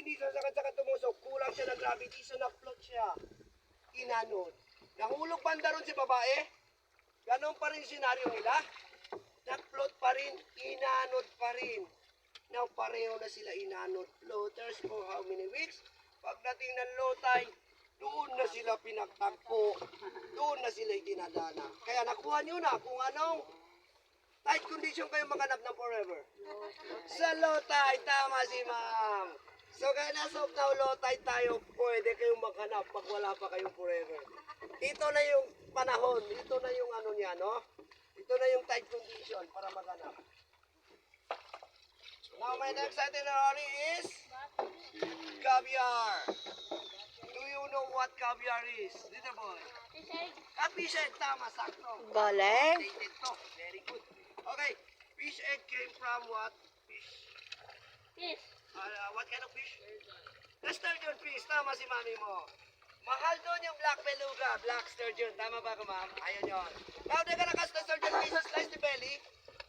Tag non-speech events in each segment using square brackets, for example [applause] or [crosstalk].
hindi siya sakit-sakit tumusok, kulang siya ng gravity, so na-float siya. Inanod. Nahulog banda ron si babae. Ganon pa rin senaryo nila. Na-float pa rin, inanod pa rin. Now, pareho na sila inanod floaters for how many weeks? Pagdating ng low tide, doon na sila pinagtagpo. Doon na sila dinadana. Kaya nakuha nyo na kung anong tight condition kayo maganap ng forever. Sa low tide, tama si ma'am. So kaya nasa tide tayo, pwede kayong maghanap pag wala pa kayong forever. Ito na yung panahon, ito na yung ano niya, no? Ito na yung tight condition para maghanap. Now my next itinerary is caviar. Do you know what caviar is, little boy? Ah, fish egg, tama, sakto. Galing. Very good. Okay, fish egg came from what? Fish. Uh, what kind of fish? The sturgeon fish. Tama si mami mo. Mahal doon yung black beluga, black sturgeon. Tama ba ka, ma'am? Ayun yun. Now, gonna cast the sturgeon fish, slice the belly.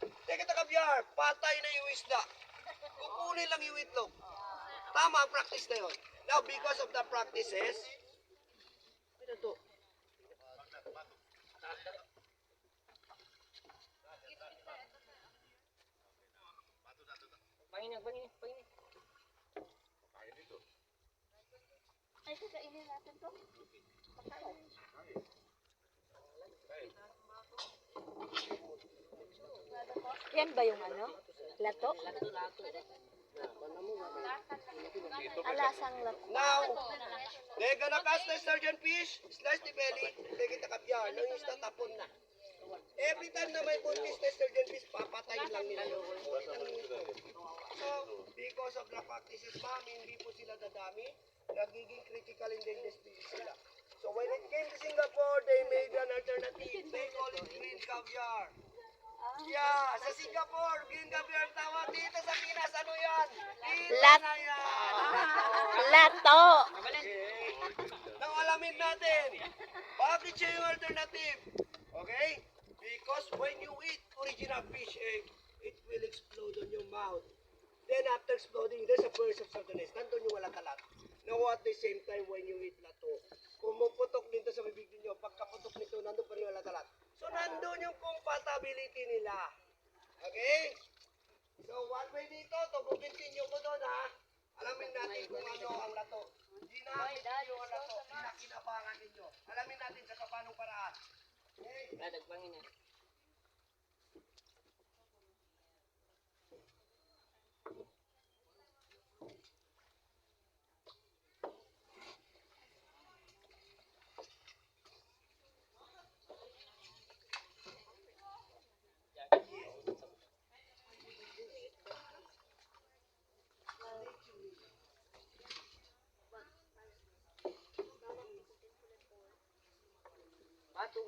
It to caviar. Patay na yung isda. Kukunin lang yung itlog. Tama ang practice na yun. Now, because of the practices, ano to? Panginig, panginig, kakainin natin to. Yan ba yung ano? Lato? Alasang lato. Now, they're gonna cast the sturgeon fish, slice the belly, take it to caviar. Nang isda tapon na. Every time na may buntis na sturgeon fish, papatayin lang nila yun. So, because of the practices, ma'am, hindi po sila dadami. Nagiging critical endangered species sila. So, when it came to Singapore, they made an alternative. They call it green caviar. Yeah, sa Singapore, green caviar tawag. Dito sa Pinas, ano yan? Dito Lat- na yan. Lato! Nang alamin natin, bakit siya yung alternative? Okay? Because when you eat original fish egg, it will explode on your mouth. Then after exploding, there's a burst of saltiness. Nandun yung walang kalat. Now at the same time, when you eat lato, pumuputok dito sa bibig ninyo, pagkaputok nito, nandun pa rin yung kalat. So nandun yung compatibility nila. Okay? So one way dito, to continue ko doon ha. Alamin natin kung ano ang lato. Ginamit ninyo ang lato, pinakinabangan ninyo. Alamin natin sa kapanong paraan. Okay? Dadag panginig.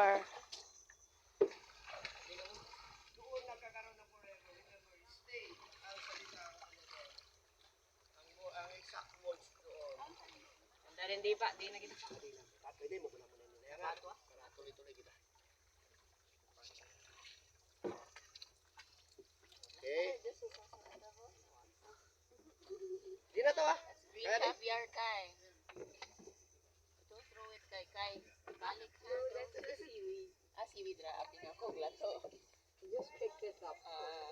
Anda rin di pa, di na kita. Ah, pwede mo muna muna nila. Yan nga. Para tuloy-tuloy kita. Okay. Di na to ah. Kaya di. Caviar kay. Ito, throw it kay kay. Balik ha. Ah, seaweed ra. Apin ako, glato. Just pick it up. Ah.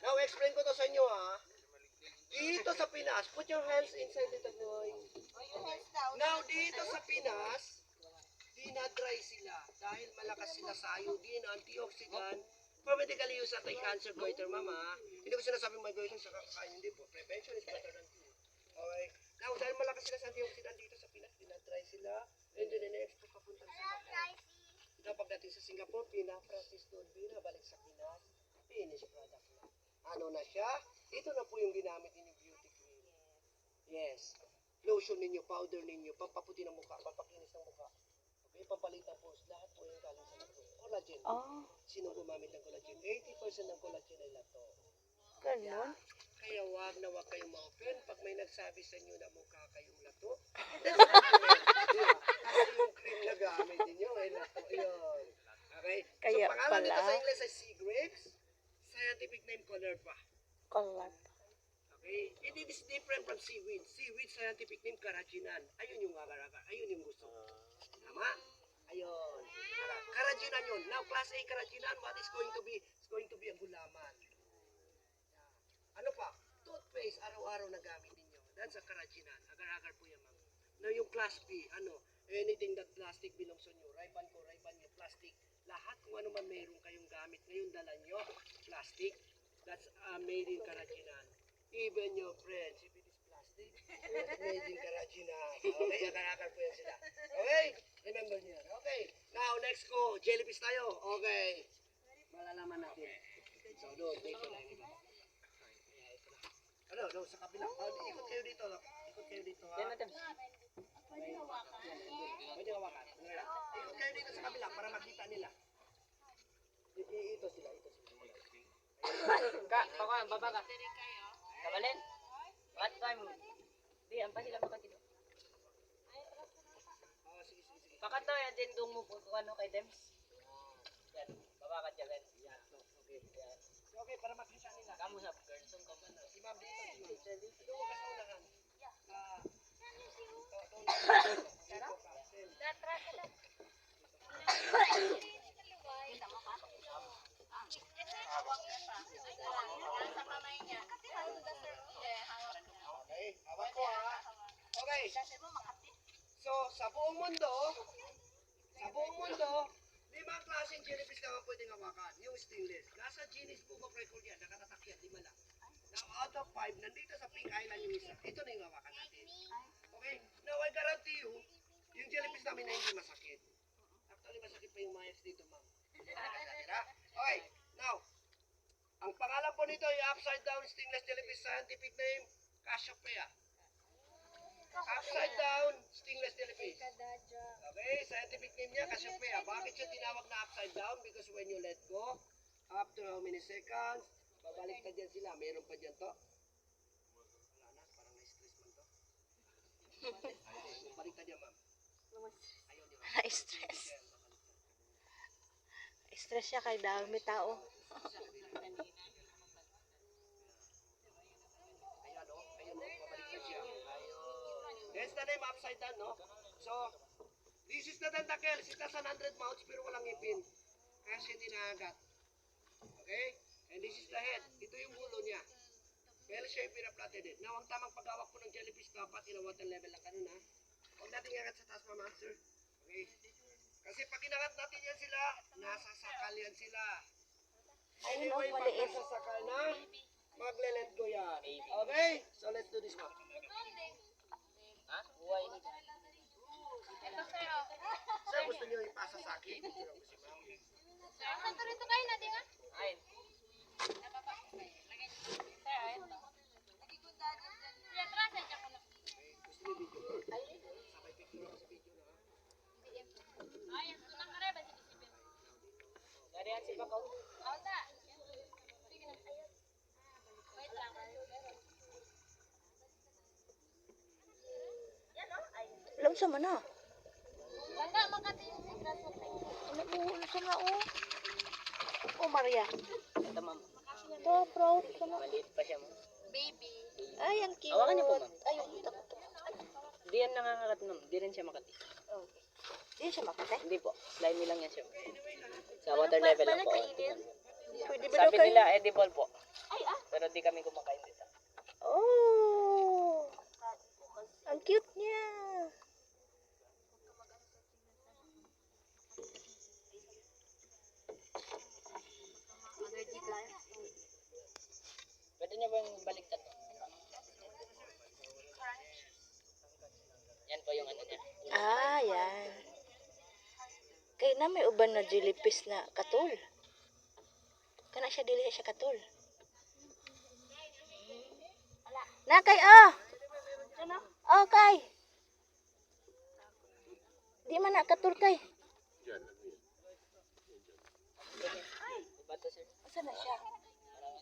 Now, explain ko to sa inyo ah. Dito sa Pinas, put your hands inside the boy. Now, dito sa Pinas, dinadry sila dahil malakas sila sa iodine, antioxidant, for medical use anti-cancer goiter, mama. Hindi ko sinasabing may goiter sa kakain, hindi po. Prevention is better than cure. Okay? Now, dahil malakas sila sa antioxidant dito sa Pinas, pinatry sila, then the next papunta sa Singapore. Now, pagdating sa Singapore, pinapractice doon, binabalik sa Pinas, finished product na. Ano na siya? Ito na po yung ginamit ninyo beauty cream. Yes. Lotion ninyo, powder ninyo, pampaputi ng mukha, pampakinis ng mukha. Okay, pampalit ng pores, lahat po yung galing sa lato. Collagen. Oh, Sino gumamit ng collagen? 80% ng collagen ay lato. ganun. Kaya wag na wag kayong ma-open pag may nagsabi sa inyo na mukha kayong lato. [laughs] Kasi yung cream na gamit ninyo ay lato yun. Okay? Kaya so, pangalan nito pala. sa English ay sea grapes. Scientific name Colerpa. Kalat. Okay? It is different from seaweed. Seaweed scientific name Karajinan. Ayun yung agar-agar. Ayun yung gusto. Tama? Ayun. Kara- Karajinan yun. Now, class A Karajinan, what is going to be? It's going to be a gulaman. Ano pa? Toothpaste, araw-araw na gamit ninyo. That's a Karajinan. Agar-agar po yan, ma'am. Now, yung class B, ano? Anything that plastic belongs on you. Rayban ko, Rayban nyo, plastic. Lahat kung ano man meron kayong gamit ngayon, dala nyo, plastic. That's uh, made in Karajinan. Even your friends, if it is plastic, it's [laughs] made in Karajinan. Okay, agar-agar po yan sila. Okay? Remember nyo yan. Okay. Now, next ko, jellyfish tayo. Okay. Malalaman natin. So, doon, dito na yung iba. Ano, doon sa kabila. Oh, ikot kayo dito. Ikot kayo dito, ha? Yan natin. Pwede hawakan. Ikot kayo dito sa kabila para makita nila. I- i- Ito sila, ito sila. Ka, baka, baba ka. Kabalin. What time? Di, ampa sila makatino. Oh, sige, sige, sige. Baka to, yan din doon mo kung ano kay Dems. Yan, baba ka dyan. Yan, okay. Okay, para makita nila. Kamu sa person ko ano. Si ma'am dito, si ma'am. Ito mo kasi unahan. Ah, ito, ito, dito ka. Then, Okay, hawak ko ha. Okay. So, sa buong mundo, sa buong mundo, limang klaseng jellyfish lang ang pwedeng hawakan. Yung stainless. Nasa Guinness Book of Record yan, nakatatak yan, lima lang. Now, out of five, nandito sa Pink Island yung isa. Ito na yung hawakan natin. Okay? Now, I guarantee you, yung jellyfish namin na hindi masakit. Actually, masakit pa yung mayas dito, ma'am. Okay, now, ang pangalan po nito ay upside down stainless jellyfish scientific name, Cassiopeia. Upside down stainless jellyfish. Okay, scientific name niya, Cassiopeia. Bakit siya tinawag na upside down? Because when you let go, after how many seconds, babalik ka dyan sila. Meron pa dyan to. Wala na, parang na-stress man to. Balik ka dyan, ma'am. Ayaw niya. Na-stress. Stress siya kay dami tao. Ayan, oh. Ayan, oh. Babalik na siya. Ayun. That's the name upside down, no? So, this is the tentacles. It has 100 mouths pero walang ngipin. Kaya siya tinagat. Okay? And this is the head. Ito yung ulo niya. Bell shape na flattened. Now, ang tamang paghawak po ng jellyfish dapat in a water level lang ganun ha. Huwag natin iangat sa taas, ma'am, sir. Okay? Kasi pag inangat natin yan sila, nasa sakal yan sila. Anyway, pag maliit. nasa sakal na, magle-let go yan. Okay? So, let's do this one. Ha? Buhay ni Sir, gusto niyo ipasa sa akin? Gusto niyo si ma'am. Ayun. Gusto niyo video? Sabay picture ako sa video na. Dari yan si Bakaw. Alam sa mana? Ano po? Ano sa nga oh? Oh, Maria. Ito ma'am. Ito, proud ka na. Maliit pa siya ma'am. Ay, ang cute. Hawakan niyo po, ma'am. Ay, yung ito. Hindi yan nangangagat ma'am. Hindi rin siya makati. Hindi siya makatay. Hindi po. Slimy lang yan siya. Sa water level lang po. Pwede ba Sabi nila edible po. Pero di kami kumakain dito. Oh! Ang cute niya. Pwede niya bang baliktad? Na may uban na jellyfish na katul. Kana siya dili siya katul. Na kay ah. Oh kay. Di man na katul kay. Asa na siya? Parang,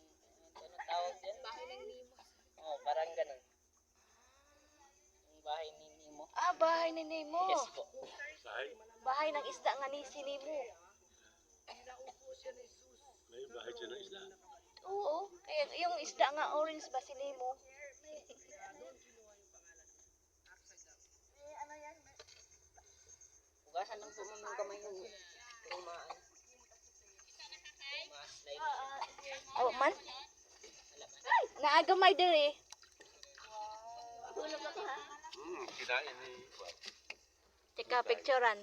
ano tawag dyan? Bahay ng Nemo. Oo, parang ganun. Yung bahay ni. Ah, bahay ni Nemo. Yes po. Bahay ng isda nga ni si Nemo. May bahay dyan ng isla. Oo, kaya yung isda nga orange ba si Nemo? Hugasan lang po ng kamay yung tumaan. Tumaslide. Oh, man. Ay, naagamay diri. Hmm, kinain ni... Teka, picturean.